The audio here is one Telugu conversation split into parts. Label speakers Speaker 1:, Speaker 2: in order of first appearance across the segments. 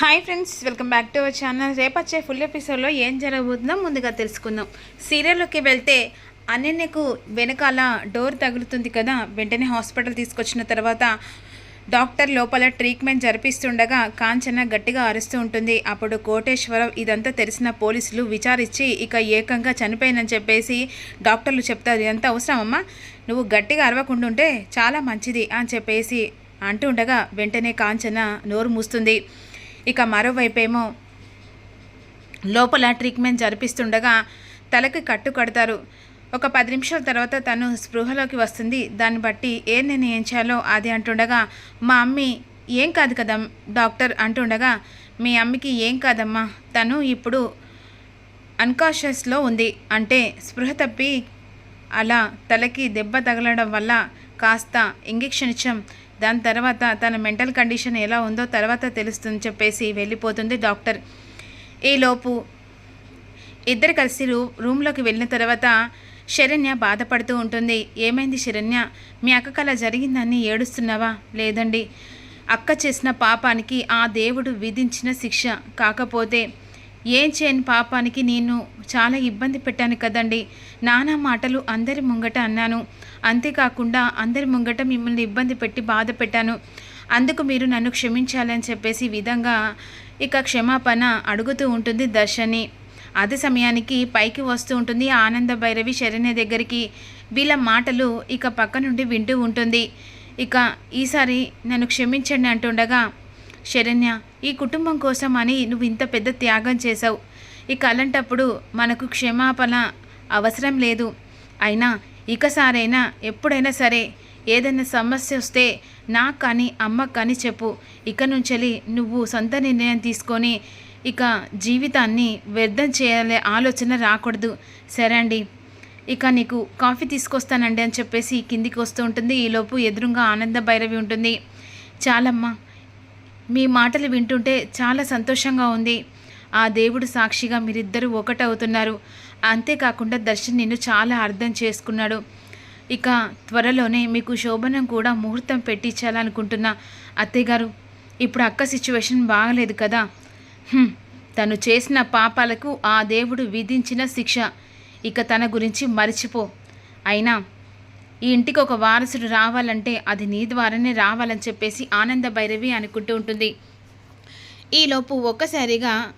Speaker 1: Hi friends welcome back to our channel. రేపు వచ్చే ఫుల్ ఎపిసోడ్లో ఏం జరగబోతుందో ముందుగా తెలుసుకుందాం. సీరియల్లోకి వెళ్తే అనన్యకు వెనకాల డోర్ తగులుతుంది కదా వెంటనే హాస్పిటల్ తీసుకొచ్చిన తర్వాత డాక్టర్ లోపల ట్రీట్మెంట్ జరిపిస్తుండగా కాంచన గట్టిగా అరుస్తూ ఉంటుంది. అప్పుడు కోటేశ్వరరావు ఇదంతా తెలిసిన పోలీసులు విచారించి ఇక ఏకంగా చనిపోయిందని చెప్పేసి డాక్టర్లు చెప్తారు. ఇదంతా అవసరమమ్మా? నువ్వు గట్టిగా అరవకుండా ఉంటే చాలా మంచిది అని చెప్పేసి అంటుండగా వెంటనే కాంచన నోరు మూస్తుంది. ఇక మరోవైపేమో లోపల ట్రీట్మెంట్ జరిపిస్తుండగా తలకి కట్టు కడతారు. ఒక పది నిమిషాల తర్వాత తను స్పృహలోకి వస్తుంది. దాన్ని బట్టి ఏం నిర్ణయించాలో చేయాలో అది అంటుండగా మా అమ్మీ ఏం కాదు కదా డాక్టర్ అంటుండగా మీ అమ్మకి ఏం కాదమ్మా తను ఇప్పుడు అన్కాన్షియస్లో ఉంది. అంటే స్పృహ తప్పి అలా తలకి దెబ్బ తగలడం వల్ల కాస్త ఇంజెక్షన్ ఇచ్చాం. దాని తర్వాత తన మెంటల్ కండిషన్ ఎలా ఉందో తర్వాత తెలుస్తుంది చెప్పేసి వెళ్ళిపోతుంది డాక్టర్. ఈలోపు ఇద్దరు కలిసి రూ రూమ్లోకి వెళ్ళిన తర్వాత శరణ్య బాధపడుతూ ఉంటుంది. ఏమైంది శరణ్య? మీ అక్కకు అలా జరిగిందని ఏడుస్తున్నావా? లేదండి. అక్క చేసిన పాపానికి ఆ దేవుడు విధించిన శిక్ష. కాకపోతే ఏం చేయని పాపానికి నేను చాలా ఇబ్బంది పెట్టాను కదండి. నానా మాటలు అందరి ముంగట అన్నాను. అంతేకాకుండా అందరి ముంగట మిమ్మల్ని ఇబ్బంది పెట్టి బాధ పెట్టాను. అందుకు మీరు నన్ను క్షమించాలని చెప్పేసి విధంగా ఇక క్షమాపణ అడుగుతూ ఉంటుంది దర్శని. అదే సమయానికి పైకి వస్తూ ఉంటుంది ఆనంద భైరవి శరణ్య దగ్గరికి. వీళ్ళ మాటలు ఇక పక్క నుండి వింటూ ఉంటుంది. ఇక ఈసారి నన్ను క్షమించండి అంటుండగా శరణ్య ఈ కుటుంబం కోసం అని నువ్వు ఇంత పెద్ద త్యాగం చేశావు. ఇక అలాంటప్పుడు మనకు క్షమాపణ అవసరం లేదు. అయినా ఇకసారైనా ఎప్పుడైనా సరే ఏదైనా సమస్య వస్తే నాకు కానీ అమ్మకు కానీ చెప్పు. ఇక నుంచి నువ్వు సొంత నిర్ణయం తీసుకొని ఇక జీవితాన్ని వ్యర్థం చేయాలే ఆలోచన రాకూడదు. సరే అండి. ఇక నీకు కాఫీ తీసుకొస్తానండి అని చెప్పేసి కిందికి వస్తూ ఉంటుంది. ఈలోపు ఎదురుగా ఆనంద భైరవి ఉంటుంది. చాలమ్మా. మీ మాటలు వింటుంటే చాలా సంతోషంగా ఉంది. ఆ దేవుడు సాక్షిగా మీరిద్దరూ ఒకటవుతున్నారు. అంతేకాకుండా దర్శన్ నిన్ను చాలా అర్థం చేసుకున్నాడు. ఇక త్వరలోనే మీకు శోభనం కూడా ముహూర్తం పెట్టించాలనుకుంటున్నా అత్తయ్య గారు ఇప్పుడు అక్క సిచ్యువేషన్ బాగలేదు కదా. తను చేసిన పాపాలకు ఆ దేవుడు విధించిన శిక్ష. ఇక తన గురించి మర్చిపో. అయినా ఈ ఇంటికి ఒక వారసుడు రావాలంటే అది నీ ద్వారానే రావాలని చెప్పేసి ఆనంద భైరవి అనుకుంటూ ఉంటుంది. ఈలోపు ఒక్కసారిగా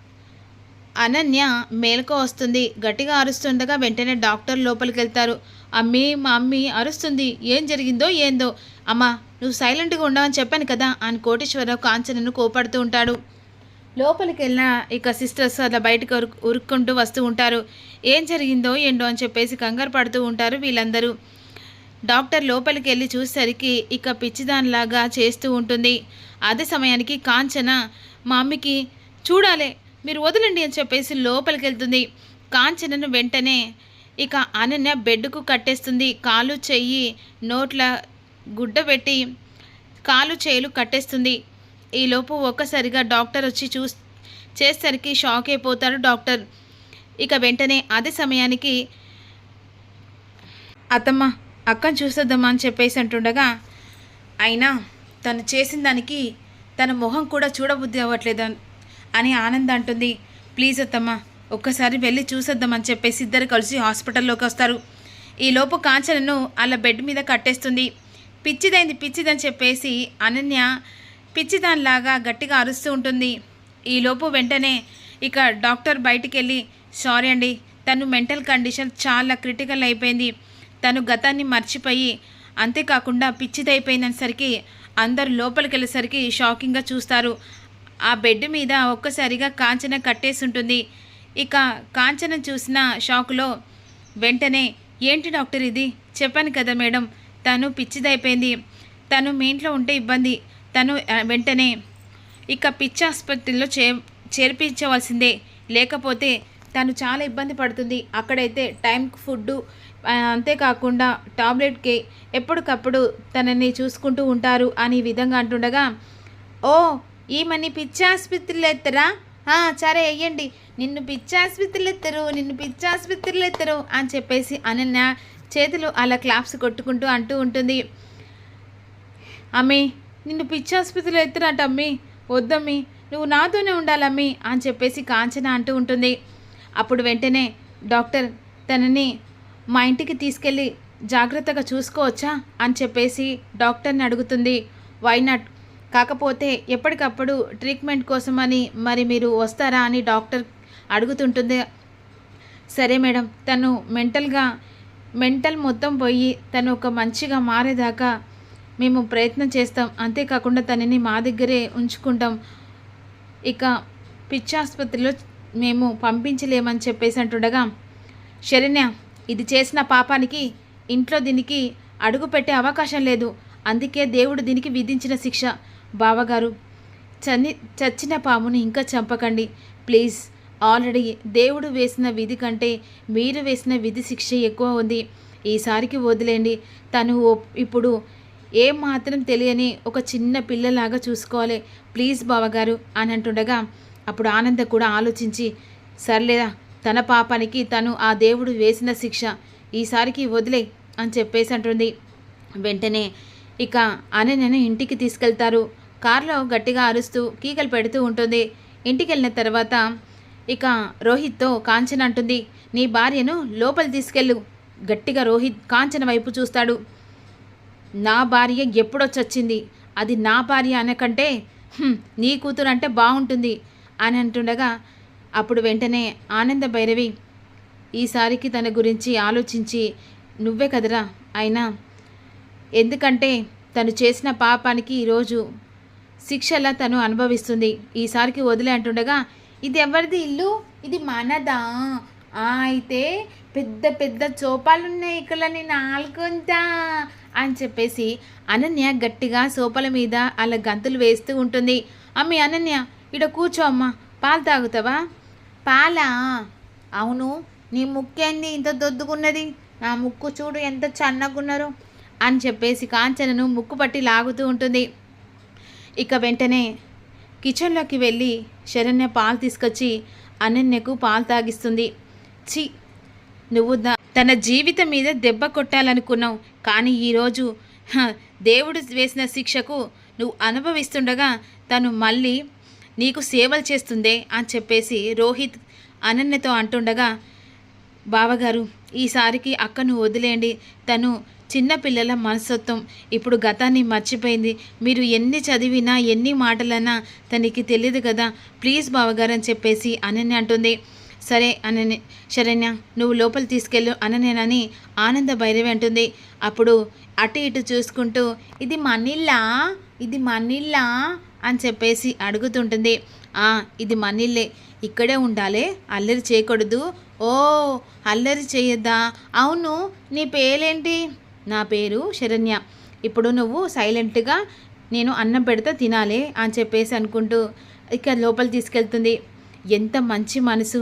Speaker 1: అనన్య మేలుకో వస్తుంది. గట్టిగా అరుస్తుండగా వెంటనే డాక్టర్ లోపలికి వెళ్తారు. అమ్మీ మా అమ్మీ అరుస్తుంది. ఏం జరిగిందో ఏందో? అమ్మా నువ్వు సైలెంట్గా ఉండవని చెప్పాను కదా అని కోటేశ్వరరావు కాంచనను కోపడుతూ ఉంటాడు. లోపలికి వెళ్ళిన ఇక సిస్టర్స్ అలా బయటకు ఉరుక్కుంటూ వస్తూ ఉంటారు. ఏం జరిగిందో ఏంటో అని చెప్పేసి కంగారు పడుతూ ఉంటారు వీళ్ళందరూ. డాక్టర్ లోపలికి వెళ్ళి చూసేసరికి ఇక పిచ్చిదానిలాగా చేస్తూ ఉంటుంది. అదే సమయానికి కాంచన మా అమ్మకి చూడాలి మీరు వదలండి అని చెప్పేసి లోపలికి వెళ్తుంది కాంచనను వెంటనే ఇక అనన్య బెడ్కు కట్టేస్తుంది. కాలు చెయ్యి నోట్ల గుడ్డ పెట్టి కాలు చేలు కట్టేస్తుంది. ఈలోపు ఒక్కసారిగా డాక్టర్ వచ్చి చూ చేసేసరికి షాక్ అయిపోతారు డాక్టర్. ఇక వెంటనే అదే సమయానికి అత్తమ్మ అక్కను చూసేద్దామా అని చెప్పేసి అంటుండగా అయినా తను చేసిన దానికి తన మొహం కూడా చూడబుద్ధి అవ్వట్లేదు అని ఆనంద్ అంటుంది. ప్లీజ్ అత్తమ్మ ఒక్కసారి వెళ్ళి చూసేద్దామని చెప్పేసి ఇద్దరు కలిసి హాస్పిటల్లోకి వస్తారు. ఈ లోపు కాంచనను అలా బెడ్ మీద కట్టేస్తుంది. పిచ్చిదైంది పిచ్చిదని చెప్పేసి అనన్య పిచ్చిదానిలాగా గట్టిగా అరుస్తూ ఉంటుంది. ఈలోపు వెంటనే ఇక డాక్టర్ బయటికి వెళ్ళి సారీ అండి తను మెంటల్ కండిషన్ చాలా క్రిటికల్ అయిపోయింది. తను గతాన్ని మర్చిపోయి అంతేకాకుండా పిచ్చిదైపోయిందనేసరికి అందరు లోపలికి వెళ్ళేసరికి షాకింగ్గా చూస్తారు. ఆ బెడ్ మీద ఒక్కసారిగా కాంచన కట్టేసి ఉంటుంది ఇక కాంచన చూసిన షాకులో వెంటనే ఏంటి డాక్టర్ ఇది? చెప్పాను కదా మేడం తను పిచ్చిదైపోయింది. తను మీ ఇంట్లో ఉంటే ఇబ్బంది. తను వెంటనే ఇక పిచ్చి ఆసుపత్రిలో చే చేర్పించవలసిందే. లేకపోతే తను చాలా ఇబ్బంది పడుతుంది. అక్కడైతే టైంకి ఫుడ్డు అంతేకాకుండా టాబ్లెట్కి ఎప్పటికప్పుడు తనని చూసుకుంటూ ఉంటారు అని విధంగా అంటుండగా ఓ ఈమెని పిచ్చి ఆసుపత్రిలో ఎత్తరా సరే వెయ్యండి నిన్ను పిచ్చి ఆసుపత్రిలో ఎత్తరు నిన్ను పిచ్చి ఆసుపత్రిలో ఎత్తరు అని చెప్పేసి అనన్య చేతులు అలా క్లాప్స్ కొట్టుకుంటూ అంటూ ఉంటుంది. అమ్మి నిన్ను పిచ్చి ఆసుపత్రిలో అమ్మి. వద్దమ్మి నువ్వు నాతోనే ఉండాలమ్మి అని చెప్పేసి కాంచన అంటూ ఉంటుంది. అప్పుడు వెంటనే డాక్టర్ తనని మా ఇంటికి తీసుకెళ్ళి జాగ్రత్తగా చూసుకోవచ్చా అని చెప్పేసి డాక్టర్ని అడుగుతుంది. వైనాట్ కాకపోతే ఎప్పటికప్పుడు ట్రీట్మెంట్ కోసమని మరి మీరు వస్తారా అని డాక్టర్ అడుగుతుంటుంది. సరే మేడం తను మెంటల్గా మెంటల్ మొత్తం పోయి తను ఒక మంచిగా మారేదాకా మేము ప్రయత్నం చేస్తాం. అంతేకాకుండా తనని మా దగ్గరే ఉంచుకుంటాం. ఇక పిచ్చాసుపత్రిలో మేము పంపించలేమని చెప్పేసి అంటుండగా శరణ్య ఇది చేసిన పాపానికి ఇంట్లో దీనికి అడుగు పెట్టే అవకాశం లేదు. అందుకే దేవుడు దీనికి విధించిన శిక్ష. బావగారు చని చచ్చిన పాముని ఇంకా చంపకండి. ప్లీజ్. ఆల్రెడీ దేవుడు వేసిన విధి కంటే మీరు వేసిన విధి శిక్ష ఎక్కువ ఉంది. ఈసారికి వదిలేండి తను ఓ- ఇప్పుడు ఏం మాత్రం తెలియని ఒక చిన్న పిల్లలాగా చూసుకోవాలి. ప్లీజ్ బావగారు అని అంటుండగా అప్పుడు ఆనంద కూడా ఆలోచించి సర్లేదా తన పాపానికి తను ఆ దేవుడు వేసిన శిక్ష ఈసారికి వదిలే అని చెప్పేసి అంటుంది. వెంటనే ఇక అనన్యను ఇంటికి తీసుకెళ్తారు. కారులో గట్టిగా అరుస్తూ కీకలు పెడుతూ ఉంటుంది. ఇంటికి వెళ్ళిన తర్వాత ఇక రోహిత్తో కాంచన అంటుంది నీ భార్యను లోపల తీసుకెళ్ళు. గట్టిగా రోహిత్ కాంచన వైపు చూస్తాడు. నా భార్య ఎప్పుడొచ్చొచ్చింది? అది నా భార్య అనకంటే నీ కూతురు అంటే బాగుంటుంది అని అంటుండగా అప్పుడు వెంటనే ఆనంద భైరవి ఈసారికి తన గురించి ఆలోచించి నువ్వే కదరా అయినా ఎందుకంటే తను చేసిన పాపానికి ఈరోజు శిక్షలా తను అనుభవిస్తుంది. ఈసారికి వదిలే అంటుండగా ఇది ఎవరిది ఇల్లు? ఇది మనదా? అయితే పెద్ద పెద్ద సోపాలున్నాయి ఇక్కడ నేను ఆలుకుంటా అని చెప్పేసి అనన్య గట్టిగా సోపల మీద అలా గంతులు వేస్తూ ఉంటుంది. అమ్మి అనన్య ఇడ కూర్చో అమ్మ. పాలు తాగుతావా? పాలా? అవును. నీ ముక్కేంది ఇంత దొద్దుకున్నది? నా ముక్కు చూడు ఎంత చన్నగున్నారు అని చెప్పేసి కాంచనను ముక్కుపట్టి లాగుతూ ఉంటుంది. ఇక వెంటనే కిచెన్లోకి వెళ్ళి శరణ్య పాలు తీసుకొచ్చి అనన్యకు పాలు తాగిస్తుంది. చి నువ్వు తన జీవితం మీద దెబ్బ కొట్టాలనుకున్నావు. కానీ ఈరోజు హ, దేవుడు వేసిన శిక్షకు నువ్వు అనుభవిస్తుండగా తను మళ్ళీ నీకు సేవలు చేస్తుందే అని చెప్పేసి రోహిత్ అనన్యతో అంటుండగా బావగారు ఈసారికి అక్కను వదిలేయండి. తను చిన్నపిల్లల మనస్తత్వం. ఇప్పుడు గతాన్ని మర్చిపోయింది. మీరు ఎన్ని చదివినా ఎన్ని మాటలన్నా తనకి తెలియదు కదా. ప్లీజ్ బావగారు అని చెప్పేసి అనని అంటుంది. సరే అనని శరణ్య నువ్వు లోపల తీసుకెళ్ళు అననేనని ఆనంద భైరవి అంటుంది. అప్పుడు అటు ఇటు చూసుకుంటూ ఇది మనిల్లా ఇది మనిల్లా అని చెప్పేసి అడుగుతుంటుంది. "ఆ, ఇది మనిల్లే ఇక్కడే ఉండాలి అల్లరి చేయకూడదు. ఓ అల్లరి చేయొద్దా? అవును నీ పేరేంటి? నా పేరు శరణ్య. ఇప్పుడు నువ్వు సైలెంట్గా నేను అన్నం పెడితే తినాలి అని చెప్పేసి అనుకుంటూ ఇక లోపల తీసుకెళ్తుంది. ఎంత మంచి మనసు.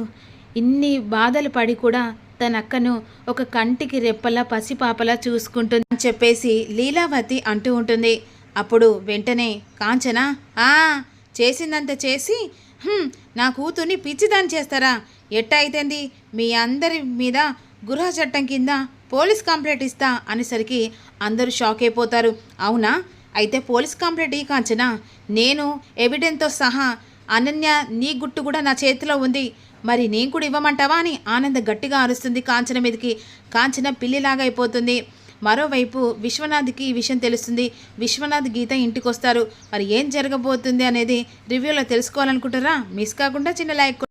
Speaker 1: ఇన్ని బాధలు పడి కూడా తన అక్కను ఒక కంటికి రెప్పలా పసిపాపలా చూసుకుంటుంది అని చెప్పేసి లీలావతి అంటూ ఉంటుంది. అప్పుడు వెంటనే కాంచన ఆ చేసిందంత చేసి నా కూతుర్ని పిచ్చిదాన్ని చేస్తారా? ఎట్ట అయితేంది? మీ అందరి మీద గృహ చట్టం కింద పోలీస్ కంప్లైంట్ ఇస్తా అనేసరికి అందరూ షాక్ అయిపోతారు. అవునా? అయితే పోలీస్ కంప్లైంట్ ఈ కాంచన. నేను ఎవిడెన్స్తో సహా అనన్య నీ గుట్టు కూడా నా చేతిలో ఉంది. మరి నేను కూడా ఇవ్వమంటావా అని ఆనంద గట్టిగా అరుస్తుంది కాంచన మీదకి. కాంచన పిల్లిలాగా అయిపోతుంది. మరోవైపు విశ్వనాథ్కి ఈ విషయం తెలుస్తుంది. విశ్వనాథ్ గీత ఇంటికి వస్తారు మరి ఏం జరగబోతుంది అనేది రివ్యూలో తెలుసుకోవాలనుకుంటారా? మిస్ కాకుండా చిన్న లైక్